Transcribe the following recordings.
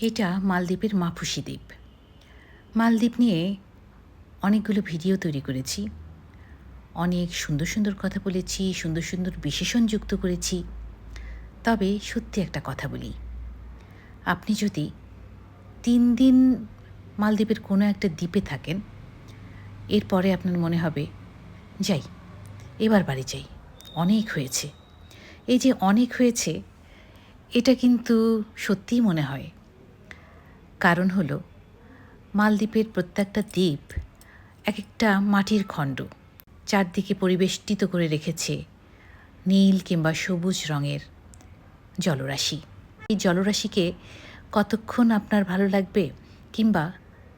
এটা মালদ্বীপের মাফুসি দ্বীপ। মালদ্বীপ নিয়ে অনেকগুলো ভিডিও তৈরি করেছি। অনেক সুন্দর সুন্দর কথা বলেছি, সুন্দর সুন্দর বিশেষণ যুক্ত করেছি। তবে সত্যি একটা কথা বলি, আপনি যদি তিন দিন মালদ্বীপের কোনো একটা দ্বীপে থাকেন, এরপরে আপনার মনে হবে, যাই, এবার বাড়ি যাই। অনেক হয়েছে। এই যে অনেক হয়েছে, এটা কিন্তু সত্যিই মনে হয় কারণ হলো, মালদ্বীপের প্রত্যেকটা দ্বীপ এক একটা মাটির খণ্ড, চারদিকে পরিবেষ্টিত করে রেখেছে নীল কিংবা সবুজ রঙের জলরাশি। এই জলরাশিকে কতক্ষণ আপনার ভালো লাগবে কিংবা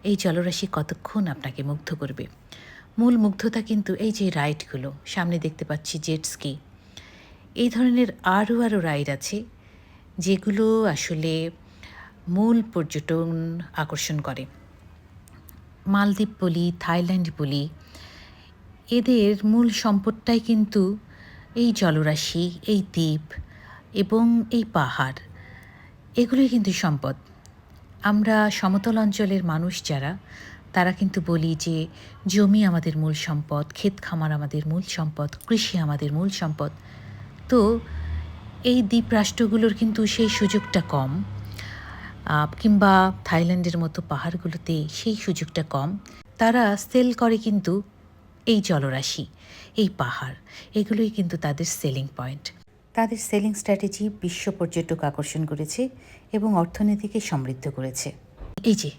এই জলরাশি কতক্ষণ আপনাকে মুগ্ধ করবে? মূল মুগ্ধতা কিন্তু এই যে রাইডগুলো, সামনে দেখতে পাচ্ছি জেট স্কি। এই ধরনের আরও আরও রাইড আছে যেগুলো আসলে মূল পর্যটন আকর্ষণ করে। মালদ্বীপ বলি, থাইল্যান্ড বলি, এদের মূল সম্পদটাই কিন্তু এই জলরাশি, এই দ্বীপ এবং এই পাহাড়। এগুলোই কিন্তু সম্পদ। আমরা সমতল অঞ্চলের মানুষ যারা, তারা কিন্তু বলি যে জমি আমাদের মূল সম্পদ, ক্ষেত খামার আমাদের মূল সম্পদ, কৃষি আমাদের মূল সম্পদ। তো এই দ্বীপ রাষ্ট্রগুলোর কিন্তু সেই সুযোগটা কম। কিংবা থাইল্যান্ডের মতো পাহাড়গুলোতে সেই সুযোগটা কম। তারা সেল করে কিন্তু এই জলরাশি এই পাহাড়। এগুলোই কিন্তু তাদের সেলিং পয়েন্ট। তাদের সেলিং স্ট্র্যাটেজি বিশ্ব পর্যটক আকর্ষণ করেছে এবং অর্থনীতিকে সমৃদ্ধ করেছে। এই যে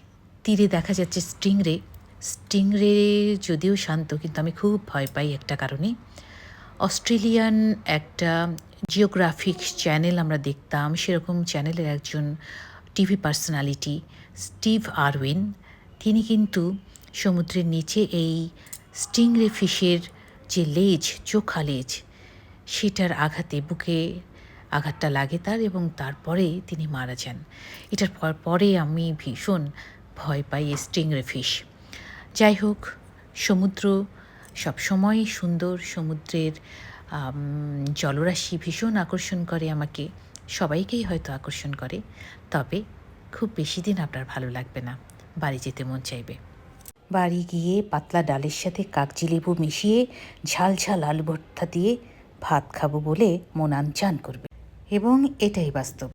তীরে দেখা যাচ্ছে স্টিংরে। স্টিংরে যদিও শান্ত কিন্তু আমি খুব ভয় পাই একটা কারণে। অস্ট্রেলিয়ান একটা জিওগ্রাফিক চ্যানেল আমরা দেখতাম সেরকম চ্যানেলের একজন টিভি পার্সোনালিটি স্টিভ আরউইন, তিনি কিন্তু সমুদ্রের নিচে এই স্টিংরে ফিশের যে লেজ, চোখা লেজ, সেটার আঘাতে বুকে আঘাতটা লাগে তার এবং তারপরে তিনি মারা যান। এটার পর পরে আমি ভীষণ ভয় পাই স্টিংরে ফিশ। যাই হোক, সমুদ্র সবসময় সুন্দর, সমুদ্রের জলরাশি ভীষণ আকর্ষণ করে আমাকে। সবাইকেই হয়তো আকর্ষণ করে, তবে খুব বেশি দিন আপনার ভালো লাগবে না। বাড়ি যেতে মন চাইবে। বাড়ি গিয়ে পাতলা ডালের সাথে কাগজি লেবু মিশিয়ে ঝাল ঝাল আলু ভর্তা দিয়ে ভাত খাব বলে মন চান করবে। এবং এটাই বাস্তব।